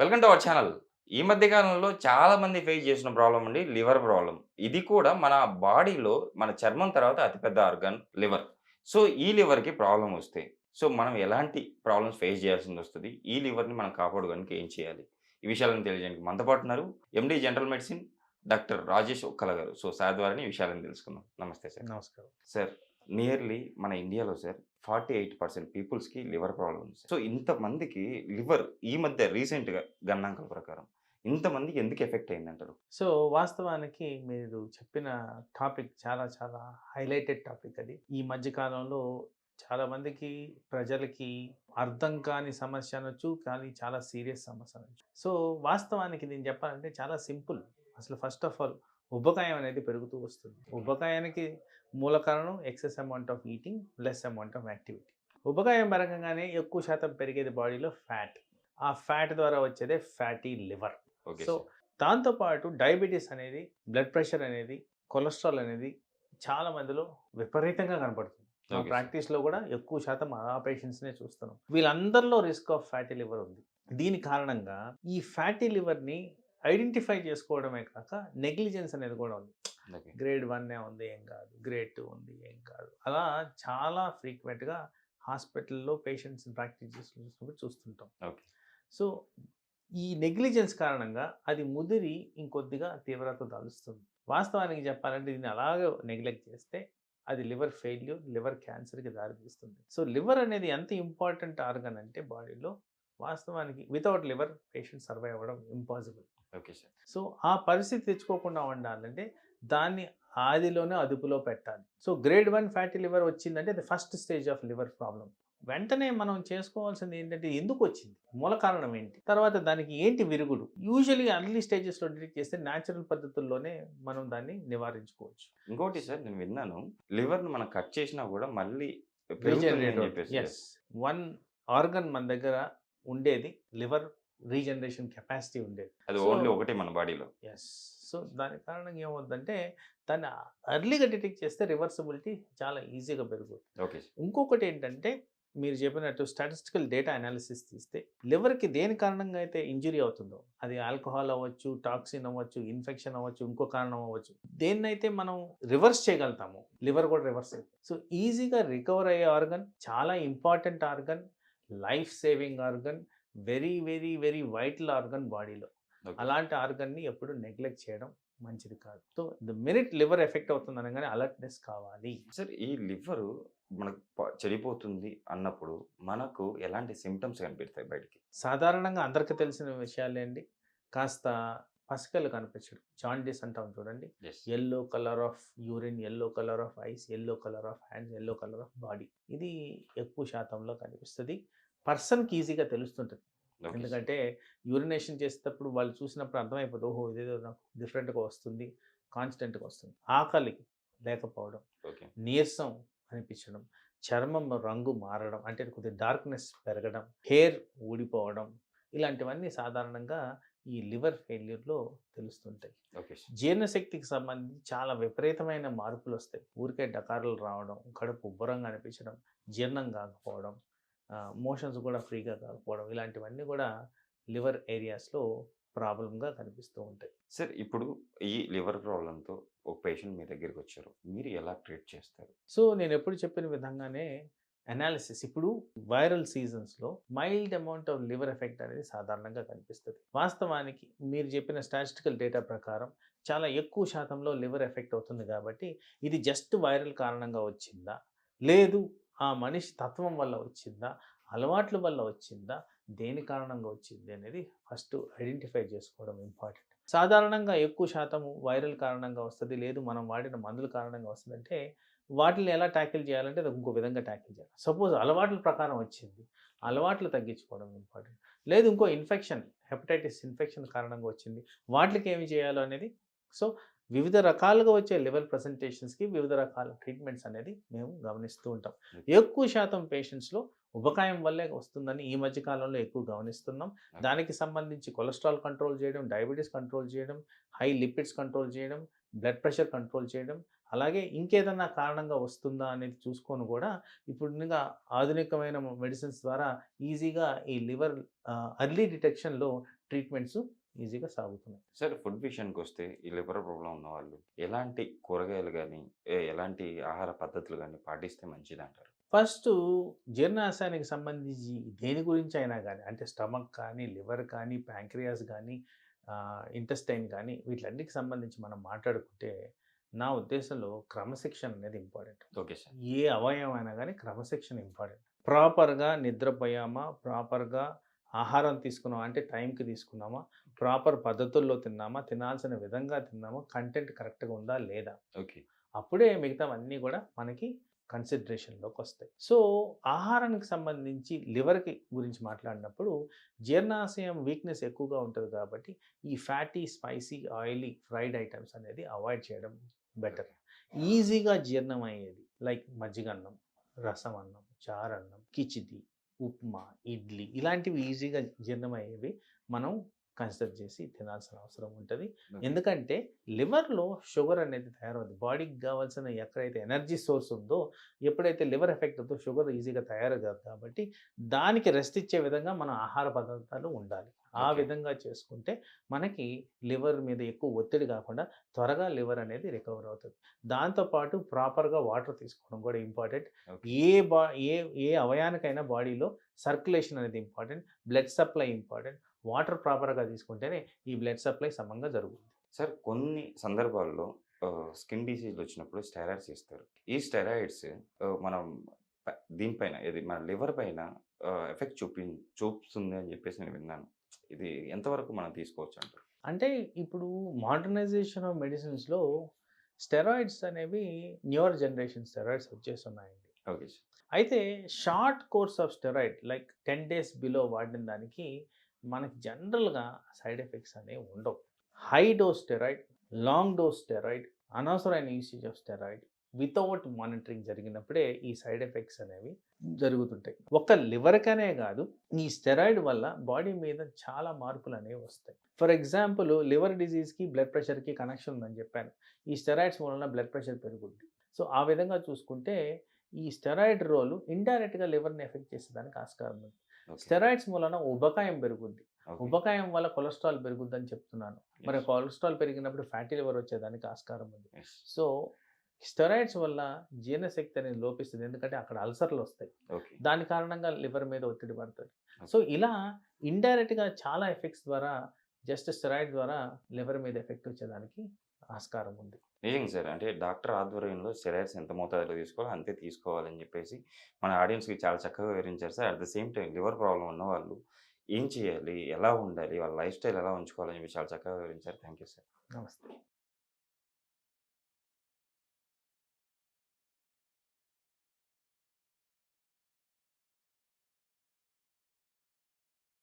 Welcome to our channel. ఈ మధ్య కాలంలో చాలా మంది ఫేస్ చేసిన ప్రాబ్లం అండి లివర్ ప్రాబ్లం ఇది కూడా మన బాడీలో మన చర్మం తర్వాత అతిపెద్ద ఆర్గన్ లివర్. సో ఈ లివర్కి ప్రాబ్లం వస్తే సో మనం ఎలాంటి ప్రాబ్లమ్స్ ఫేస్ చేయాల్సింది వస్తుంది? ఈ లివర్ని మనం కాపాడుకోవడానికి ఏం చేయాలి? ఈ విషయాలను తెలియజేయడానికి మనతో పాటు ఉన్నారు MD general medicine doctor Rajesh Okkala గారు. సో సార్ ద్వారా ఈ విషయాలను తెలుసుకుందాం. నమస్తే సార్. నమస్కారం. సార్ నియర్లీ మన ఇండియాలో సార్ ఫార్టీ ఎయిట్ పర్సెంట్ పీపుల్స్కి లివర్ ప్రాబ్లం ఉంది సో ఇంతమందికి లివర్ ఈ మధ్య రీసెంట్గా గణాంకాల ప్రకారం ఇంతమందికి ఎందుకు ఎఫెక్ట్ అయిందంటారు? సో వాస్తవానికి మీరు చెప్పిన టాపిక్ చాలా చాలా హైలైటెడ్ టాపిక్ అది. ఈ మధ్య కాలంలో చాలా మందికి ప్రజలకి అర్థం కాని సమస్య అనొచ్చు కానీ చాలా సీరియస్ సమస్య అనొచ్చు. సో వాస్తవానికి నేను చెప్పాలంటే చాలా సింపుల్. అసలు ఫస్ట్ ఆఫ్ ఆల్ ఉబకాయం అనేది పెరుగుతూ వస్తుంది. ఉబకాయానికి మూల కారణం excess amount of eating less amount of activity ఉబకాయం పెరగంగానే ఎక్కువ శాతం పెరిగేది బాడీలో ఫ్యాట్ ఆ ఫ్యాట్ ద్వారా వచ్చేదే ఫ్యాటీ లివర్ ఓకే సో దాంతోపాటు డయాబెటీస్ అనేది బ్లడ్ ప్రెషర్ అనేది కొలెస్ట్రాల్ అనేది చాలా మందిలో విపరీతంగా కనపడుతుంది. మా. ప్రాక్టీస్లో కూడా ఎక్కువ శాతం ఆ పేషెంట్స్నే చూస్తున్నాం. వీళ్ళందరిలో రిస్క్ ఆఫ్ ఫ్యాటీ లివర్ ఉంది. దీని కారణంగా ఈ ఫ్యాటీ లివర్ని ఐడెంటిఫై చేసుకోవడమే కాక నెగ్లిజెన్స్ అనేది కూడా ఉంది. గ్రేడ్ వన్ ఉంది ఏం కాదు. గ్రేడ్ టూ ఉంది ఏం కాదు. అలా చాలా ఫ్రీక్వెంట్గా హాస్పిటల్లో పేషెంట్స్ ప్రాక్టీస్ చేస్తున్నప్పుడు చూస్తుంటాం. సో ఈ నెగ్లిజెన్స్ కారణంగా అది ముదిరి ఇంకొద్దిగా తీవ్రత దాలుస్తుంది వాస్తవానికి చెప్పాలంటే దీన్ని అలాగే నెగ్లెక్ట్ చేస్తే అది లివర్ ఫెయిల్యూర్ లివర్ క్యాన్సర్కి దారితీస్తుంది. సో లివర్ అనేది ఎంత ఇంపార్టెంట్ ఆర్గన్ అంటే బాడీలో వాస్తవానికి వితౌట్ లివర్ పేషెంట్ సర్వైవ్ అవ్వడం ఇంపాసిబుల్ ఓకే సార్ సో ఆ పరిస్థితి తెచ్చుకోకుండా ఉండాలంటే దాన్ని ఆదిలోనే అదుపులో పెట్టాలి. So grade one fatty liver వచ్చిందంటే అది first stage of liver problem వెంటనే మనం చేసుకోవాల్సింది ఏంటంటే ఎందుకు వచ్చింది? మూల కారణం ఏంటి? తర్వాత దానికి ఏంటి విరుగుడు? యూజువలీ అర్లీ స్టేజెస్లో డిటెక్ట్ చేస్తే న్యాచురల్ పద్ధతుల్లోనే మనం దాన్ని నివారించుకోవచ్చు. ఇంకోటి సార్ నేను విన్నాను. లివర్ని మనం కట్ చేసినా కూడా మళ్ళీ వన్ ఆర్గన్ మన దగ్గర ఉండేది. లివర్ రీజనరేషన్ కెపాసిటీ ఉండేది. అది ఓన్లీ ఒకటి మన బాడీలో. ఎస్ సో దాని కారణంగా ఏమవుతుందంటే దాన్ని అర్లీగా డిటెక్ట్ చేస్తే రివర్సిబిలిటీ చాలా ఈజీగా పెరుగుతుంది ఓకే. ఇంకొకటి ఏంటంటే మీరు చెప్పినట్టు స్టాటిస్టికల్ డేటా అనాలిసిస్ తీస్తే లివర్కి దేని కారణంగా అయితే ఇంజురీ అవుతుందో అది ఆల్కహాల్ అవ్వచ్చు టాక్సిన్ అవ్వచ్చు ఇన్ఫెక్షన్ అవ్వచ్చు ఇంకో కారణం అవ్వచ్చు దేన్నైతే మనం రివర్స్ చేయగలుగుతాము లివర్ కూడా రివర్స్ అవుతుంది సో ఈజీగా రికవర్ అయ్యే ఆర్గన్ చాలా important organ life saving organ very very very vital organ బాడీలో. అలాంటి ఆర్గన్ని ఎప్పుడు నెగ్లెక్ట్ చేయడం మంచిది కాదు. So the minute liver effect అవుతుంది అనగానే అలర్ట్నెస్ కావాలి. సార్ ఈ లివర్ మనకు చెడిపోతుంది అన్నప్పుడు మనకు ఎలాంటి సిమ్టమ్స్ కనిపిస్తాయి బయటికి? సాధారణంగా అందరికీ తెలిసిన విషయాలే అండి. కాస్త పసికలు కనిపించడం. జాండీస్ అంటాం చూడండి. Yellow colour of urine yellow colour of eyes yellow colour of hands yellow colour of body. ఇది ఎక్కువ శాతంలో కనిపిస్తుంది. పర్సన్కి ఈజీగా తెలుస్తుంటుంది. ఎందుకంటే యూరినేషన్ చేసేటప్పుడు వాళ్ళు చూసినప్పుడు అర్థమైపోతుంది ఓహో! ఇదేదో నాకు డిఫరెంట్గా వస్తుంది కాన్స్టెంట్గా వస్తుంది. ఆకలి లేకపోవడం నీరసం అనిపించడం చర్మం రంగు మారడం అంటే కొద్దిగా డార్క్నెస్ పెరగడం హెయిర్ ఊడిపోవడం ఇలాంటివన్నీ సాధారణంగా ఈ లివర్ ఫెయిల్యూర్లో తెలుస్తుంటాయి. జీర్ణశక్తికి సంబంధించి చాలా విపరీతమైన మార్పులు వస్తాయి ఊరికే డకారులు రావడం కడుపు ఉబ్బరంగా అనిపించడం జీర్ణం కాకపోవడం మోషన్స్ కూడా ఫ్రీగా కాకపోవడం ఇలాంటివన్నీ కూడా లివర్ ఏరియాస్లో ప్రాబ్లంగా కనిపిస్తూ ఉంటాయి. సార్ ఇప్పుడు ఈ లివర్ ప్రాబ్లంతో ఒక పేషెంట్ మీ దగ్గరికి వచ్చారు. మీరు ఎలా ట్రీట్ చేస్తారు? సో నేను ఎప్పుడు చెప్పిన విధంగానే అనాలిసిస్ ఇప్పుడు viral సీజన్స్లో mild amount of liver effect అనేది సాధారణంగా కనిపిస్తుంది. వాస్తవానికి మీరు చెప్పిన స్టాటిస్టికల్ డేటా ప్రకారం చాలా ఎక్కువ శాతంలో లివర్ ఎఫెక్ట్ అవుతుంది కాబట్టి ఇది జస్ట్ వైరల్ కారణంగా వచ్చిందా? లేదు. ఆ మనిషి తత్వం వల్ల వచ్చిందా? అలవాట్ల వల్ల వచ్చిందా? దేని కారణంగా వచ్చింది అనేది ఫస్ట్ ఐడెంటిఫై చేసుకోవడం ఇంపార్టెంట్. సాధారణంగా ఎక్కువ శాతము వైరల్ కారణంగా వస్తుంది లేదు మనం వాడిన మందుల కారణంగా వస్తుందంటే వాటిని ఎలా ట్యాకిల్ చేయాలంటే అది ఇంకో విధంగా ట్యాకిల్ చేయాలి. సపోజ్ అలవాట్ల ప్రకారం వచ్చింది అలవాట్లు తగ్గించుకోవడం ఇంపార్టెంట్. లేదు ఇంకో ఇన్ఫెక్షన్ హెపటైటిస్ ఇన్ఫెక్షన్ కారణంగా వచ్చింది వాటికి ఏమి చేయాలో అనేది సో వివిధ రకాలుగా వచ్చే లెవెల్ ప్రజెంటేషన్స్కి వివిధ రకాల ట్రీట్మెంట్స్ అనేది మేము గమనిస్తూ ఉంటాం. ఎక్కువ శాతం పేషెంట్స్లో ఉబకాయం వల్లే వస్తుందని ఈ మధ్య కాలంలో ఎక్కువ గమనిస్తున్నాం. దానికి సంబంధించి కొలెస్ట్రాల్ కంట్రోల్ చేయడం డయాబెటీస్ కంట్రోల్ చేయడం హై లిపిడ్స్ కంట్రోల్ చేయడం బ్లడ్ ప్రెషర్ కంట్రోల్ చేయడం అలాగే ఇంకేదన్నా కారణంగా వస్తుందా అనేది చూసుకొని కూడా ఇప్పుడు ఇంకా ఆధునికమైన మెడిసిన్స్ ద్వారా ఈజీగా ఈ లివర్ అర్లీ డిటెక్షన్లో ట్రీట్మెంట్స్ ఈజీగా సాగుతున్నాయి. సార్ ఫుడ్ విషయానికి వస్తే ఈ లివర్ ప్రాబ్లం ఉన్న వాళ్ళు ఎలాంటి కూరగాయలు కానీ ఎలాంటి ఆహార పద్ధతులు కానీ పాటిస్తే మంచిది అంటారు ఫస్ట్ జీర్ణాశయానికి సంబంధించి దేని గురించి అయినా కానీ అంటే స్టమక్ కానీ లివర్ కానీ ప్యాంక్రియాస్ కానీ ఇంటెస్టైన్ కానీ వీటిలన్నిటికి సంబంధించి మనం మాట్లాడుకుంటే నా ఉద్దేశంలో క్రమశిక్షణ అనేది ఇంపార్టెంట్. Okay sir. ఏ అవయవం అయినా కానీ క్రమశిక్షణ ఇంపార్టెంట్. ప్రాపర్గా నిద్రపోయామా? ప్రాపర్గా ఆహారం తీసుకున్నామా? అంటే టైంకి తీసుకున్నామా? ప్రాపర్ పద్ధతుల్లో తిన్నామా? తినాల్సిన విధంగా తిన్నామా? కంటెంట్ కరెక్ట్గా ఉందా? లేదా? ఓకే. అప్పుడే మిగతావన్నీ కూడా మనకి కన్సిడరేషన్లోకి వస్తాయి. సో ఆహారానికి సంబంధించి లివర్కి గురించి మాట్లాడినప్పుడు జీర్ణాశయం వీక్నెస్ ఎక్కువగా ఉంటుంది కాబట్టి ఈ fatty spicy oily fried items అనేది అవాయిడ్ చేయడం బెటర్. ఈజీగా జీర్ణం అయ్యేది లైక్ మజ్జిగన్నం రసం అన్నం చారన్నం కిచిడి ఉప్మా ఇడ్లీ ఇలాంటివి ఈజీగా జీర్ణమయ్యేవి మనం కన్సిడర్ చేసి తినాల్సిన అవసరం ఉంటుంది. ఎందుకంటే లివర్లో షుగర్ అనేది తయారవుతుంది బాడీకి కావాల్సిన ఎక్కడైతే ఎనర్జీ సోర్స్ ఉందో ఎప్పుడైతే లివర్ ఎఫెక్ట్ అవుతుందో షుగర్ ఈజీగా తయారు కాదు కాబట్టి దానికి రెస్ట్ ఇచ్చే విధంగా మన ఆహార పదార్థాలు ఉండాలి. ఆ. విధంగా చేసుకుంటే మనకి లివర్ మీద ఎక్కువ ఒత్తిడి కాకుండా త్వరగా లివర్ అనేది రికవర్ అవుతుంది. దాంతోపాటు ప్రాపర్గా వాటర్ తీసుకోవడం కూడా ఇంపార్టెంట్. ఏ బా ఏ ఏ అవయానికైనా బాడీలో సర్క్యులేషన్ అనేది important. Blood supply important. Water ప్రాపర్గా తీసుకుంటేనే ఈ బ్లడ్ సప్లై సమంగా జరుగుతుంది సార్ కొన్ని సందర్భాల్లో స్కిన్ డిసీజ్ వచ్చినప్పుడు స్టెరాయిడ్స్ ఇస్తారు ఈ స్టెరాయిడ్స్ మనం దీనిపైన ఇది మన లివర్ పైన ఎఫెక్ట్ చూపి చూపుతుంది అని చెప్పేసి నేను విన్నాను. ఇది ఎంతవరకు మనం తీసుకోవచ్చు అంటారు? అంటే ఇప్పుడు మోడర్నైజేషన్ ఆఫ్ మెడిసిన్స్లో స్టెరాయిడ్స్ అనేవి newer generation steroids వచ్చేస్తున్నాయండి. Okay sir. అయితే short course of steroid like ten days below వాడిన దానికి మనకి జనరల్గా సైడ్ ఎఫెక్ట్స్ అనేవి ఉండవు. High dose steroid long dose steroid అనవసరమైన usage of steroid without monitoring జరిగినప్పుడే ఈ సైడ్ ఎఫెక్ట్స్ అనేవి జరుగుతుంటాయి. ఒక్క లివర్కనే కాదు ఈ స్టెరాయిడ్ వల్ల బాడీ మీద చాలా మార్పులు అనేవి వస్తాయి. ఫర్ ఎగ్జాంపుల్ లివర్ డిజీజ్కి బ్లడ్ ప్రెషర్కి కనెక్షన్ ఉందని చెప్పాను. ఈ స్టెరాయిడ్స్ వలన బ్లడ్ ప్రెషర్ పెరుగుద్ది. సో ఆ విధంగా చూసుకుంటే ఈ స్టెరాయిడ్ రోలు ఇండైరెక్ట్గా లివర్ని ఎఫెక్ట్ చేసేదానికి ఆస్కారం ఉంది. స్టెరాయిడ్స్ మూలన ఉబకాయం పెరుగుద్ది. ఉబకాయం వల్ల కొలెస్ట్రాల్ పెరుగుద్దని చెప్తున్నాను. మరి. కొలెస్ట్రాల్ పెరిగినప్పుడు ఫ్యాటీ లివర్ వచ్చేదానికి ఆస్కారం ఉంది. సో స్టెరాయిడ్స్ వల్ల జీర్ణశక్తి అనేది లోపిస్తుంది. ఎందుకంటే అక్కడ అల్సర్లు వస్తాయి దాని కారణంగా లివర్ మీద ఒత్తిడి పడుతుంది. సో ఇలా ఇండైరెక్ట్గా చాలా ఎఫెక్ట్స్ ద్వారా జస్ట్ స్టెరాయిడ్ ద్వారా లివర్ మీద ఎఫెక్ట్ వచ్చేదానికి ఆస్కారం ఉంది. నిజంగా సార్. అంటే డాక్టర్ ఆధ్వర్యంలో స్టెరాయిడ్స్ ఎంత మోతాదులో తీసుకోవాలో అంతే తీసుకోవాలని చెప్పేసి మన ఆడియన్స్కి చాలా చక్కగా వివరించారు sir. At the same time liver problem ఉన్న వాళ్ళు ఏం చేయాలి? ఎలా ఉండాలి? వాళ్ళ లైఫ్ స్టైల్ ఎలా ఉంచుకోవాలని చెప్పి చాలా చక్కగా వివరించారు. Thank you sir. నమస్తే.